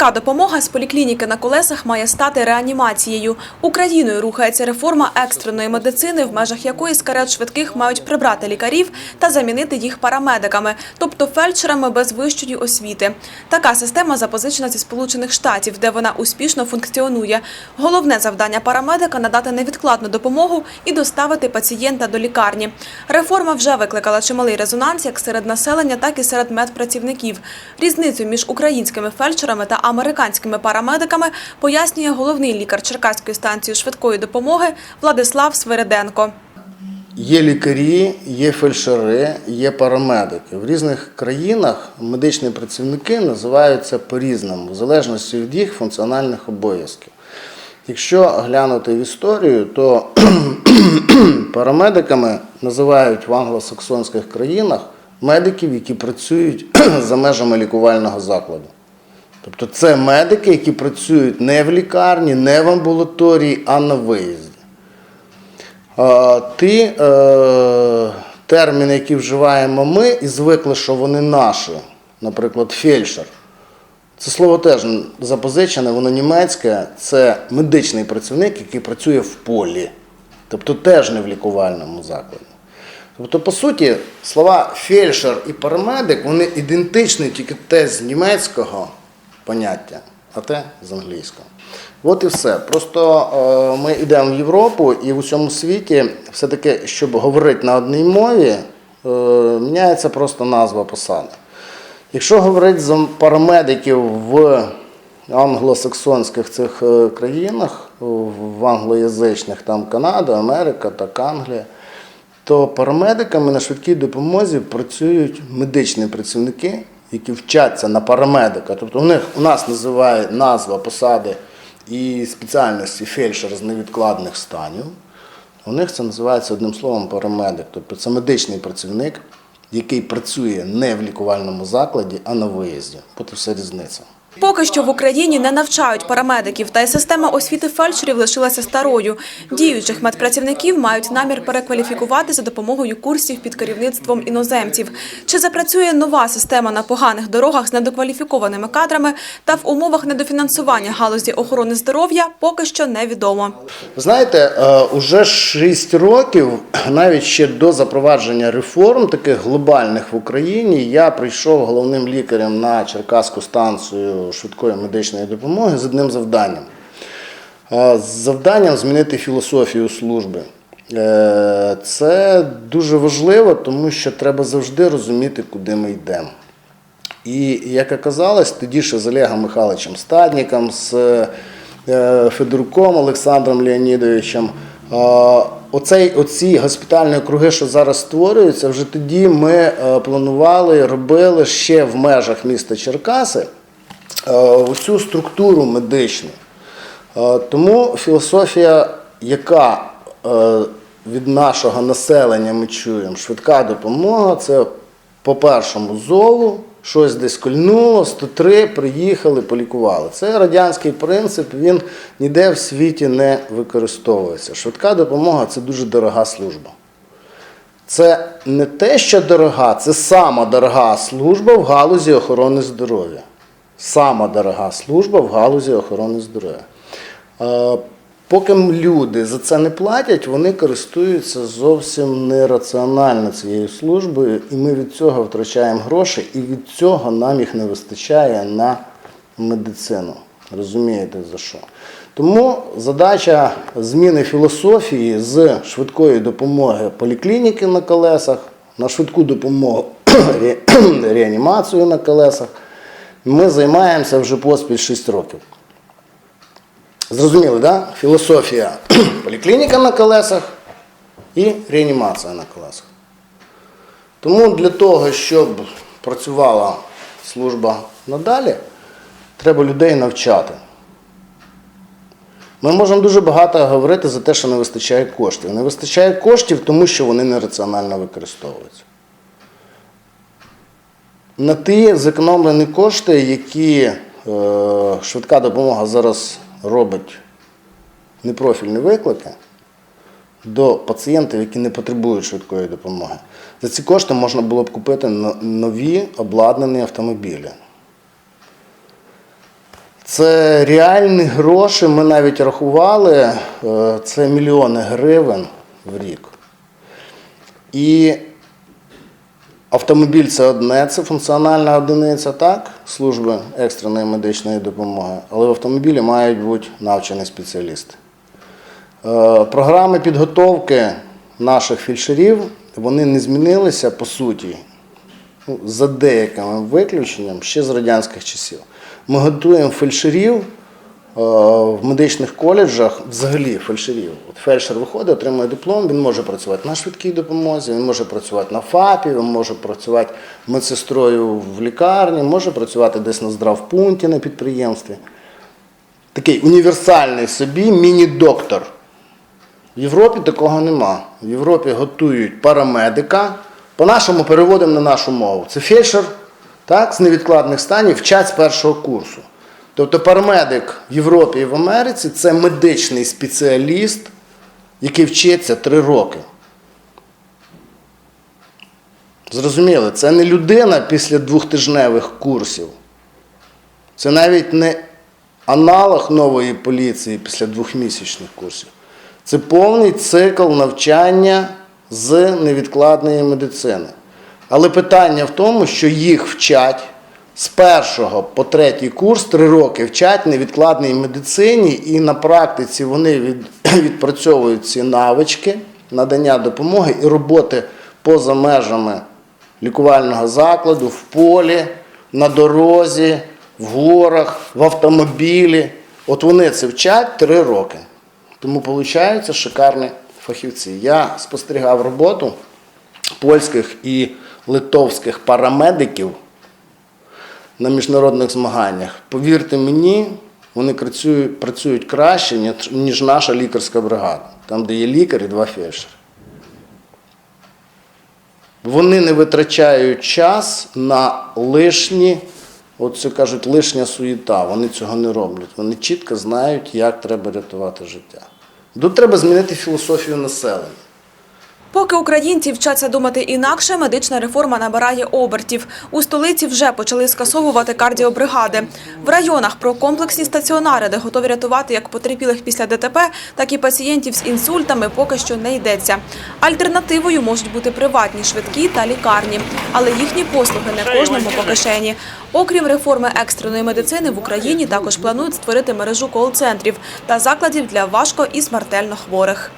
Швидка допомога з поліклініки на колесах має стати реанімацією. Україною рухається реформа екстреної медицини, в межах якої з карет швидких мають прибрати лікарів та замінити їх парамедиками, тобто фельдшерами без вищої освіти. Така система запозичена зі Сполучених Штатів, де вона успішно функціонує. Головне завдання парамедика надати невідкладну допомогу і доставити пацієнта до лікарні. Реформа вже викликала чималий резонанс як серед населення, так і серед медпрацівників. Різницю між українськими фельдшерами та американськими парамедиками пояснює головний лікар Черкаської станції швидкої допомоги Владислав Свириденко. Є лікарі, є фельдшери, є парамедики. В різних країнах медичні працівники називаються по-різному, в залежності від їх функціональних обов'язків. Якщо глянути в історію, то парамедиками називають в англосаксонських країнах медиків, які працюють за межами лікувального закладу. Тобто це медики, які працюють не в лікарні, не в амбулаторії, а на виїзді. Ті е, терміни, які вживаємо ми, і звикли, що вони наші, наприклад, фельдшер. Це слово теж запозичене, воно німецьке, це медичний працівник, який працює в полі, тобто теж не в лікувальному закладі. Тобто, по суті, слова фельдшер і парамедик, вони ідентичні, тільки те з німецького поняття, а те з англійського. От і все. Просто е, ми йдемо в Європу і в усьому світі все-таки, щоб говорити на одній мові, е, міняється просто назва посади. Якщо говорити за парамедиків в англосаксонських цих е, країнах, в англоязичних, там Канада, Америка, так Англія, то парамедиками на швидкій допомозі працюють медичні працівники, які вчаться на парамедика. Тобто у них у нас називає назва посади і спеціальності фельдшер з невідкладних станів. У них це називається одним словом парамедик. Тобто це медичний працівник, який працює не в лікувальному закладі, а на виїзді. І все різниця. Поки що в Україні не навчають парамедиків, та й система освіти фельдшерів лишилася старою. Діючих медпрацівників мають намір перекваліфікувати за допомогою курсів під керівництвом іноземців. Чи запрацює нова система на поганих дорогах з недокваліфікованими кадрами та в умовах недофінансування галузі охорони здоров'я, поки що невідомо. Знаєте, е, уже 6 років, навіть ще до запровадження реформ, таких глобальних в Україні, я прийшов головним лікарем на Черкаську станцію швидкої медичної допомоги з одним завданням. З завданням змінити філософію служби. Е, Це дуже важливо, тому що треба завжди розуміти, куди ми йдемо. І як оказалось, тоді ще з Олегом Михайловичем Стадніком, з е, Федоруком Олександром Леонідовичем, оцей, оці госпітальні округи, що зараз створюються, вже тоді ми е, планували, робили ще в межах міста Черкаси е, оцю структуру медичну. Е, Тому філософія, яка е, від нашого населення ми чуємо, швидка допомога, це по першому зову, щось десь кольнуло, 103 приїхали, полікували. Це радянський принцип, він ніде в світі не використовується. Швидка допомога це дуже дорога служба. Це не те, що дорога, це сама дорога служба в галузі охорони здоров'я. Сама дорога служба в галузі охорони здоров'я. Е, Поки люди за це не платять, вони користуються зовсім нераціонально цією службою, і ми від цього втрачаємо гроші, і від цього нам їх не вистачає на медицину. Розумієте за що? Тому задача зміни філософії з швидкої допомоги поліклініки на колесах на швидку допомогу реанімацію на колесах. Ми займаємося вже поспіль 6 років. Зрозуміли, да? Філософія поліклініка на колесах і реанімація на колесах. Тому для того, щоб працювала служба надалі, треба людей навчати. Ми можемо дуже багато говорити за те, що не вистачає коштів. Не вистачає коштів, тому що вони нераціонально використовуються. На ті зекономлені кошти, які е, швидка допомога зараз робить непрофільні виклики до пацієнтів, які не потребують швидкої допомоги. За ці кошти можна було б купити нові обладнані автомобілі. Це реальні гроші. Ми навіть рахували, е, це мільйони гривень в рік. І автомобіль це одне, це функціональна одиниця, так, служби екстреної медичної допомоги, але в автомобілі мають бути навчені спеціалісти. Е, Програми підготовки наших фельдшерів вони не змінилися по суті, ну, за деякими виключенням ще з радянських часів. Ми готуємо фельдшерів в медичних коледжах, взагалі фельдшерів. От фельдшер виходить, отримує диплом, він може працювати на швидкій допомозі, він може працювати на ФАПі, він може працювати медсестрою в лікарні, може працювати десь на здравпункті на підприємстві. Такий універсальний собі міні-доктор. В Європі такого нема. В Європі готують парамедика. По-нашому переводимо на нашу мову. Це фельдшер так, з невідкладних станів вчать з першого курсу. Тобто парамедик в Європі і в Америці це медичний спеціаліст, який вчиться три роки. Зрозуміли, це не людина після двохтижневих курсів. Це навіть не аналог нової поліції після двохмісячних курсів. Це повний цикл навчання з невідкладної медицини. Але питання в тому, що їх вчать з першого по третій курс, три роки вчать невідкладній медицині, і на практиці вони від, відпрацьовують ці навички надання допомоги і роботи поза межами лікувального закладу, в полі, на дорозі, в горах, в автомобілі. От вони це вчать три роки. Тому виходять шикарні фахівці. Я спостерігав роботу польських і литовських парамедиків на міжнародних змаганнях. Повірте мені, вони працюють, працюють краще, ніж- наша лікарська бригада, там, де є лікар і два фельдшери. Вони не витрачають час на лишні, от це кажуть, лишня суєта. Вони цього не роблять. Вони чітко знають, як треба рятувати життя. Тут треба змінити філософію населення. Поки українці вчаться думати інакше, медична реформа набирає обертів. У столиці вже почали скасовувати кардіобригади. В районах про комплексні стаціонари, де готові рятувати як потерпілих після ДТП, так і пацієнтів з інсультами, поки що не йдеться. Альтернативою можуть бути приватні швидкі та лікарні, але їхні послуги не кожному по кишені. Окрім реформи екстреної медицини, в Україні також планують створити мережу кол-центрів та закладів для важко і смертельно хворих.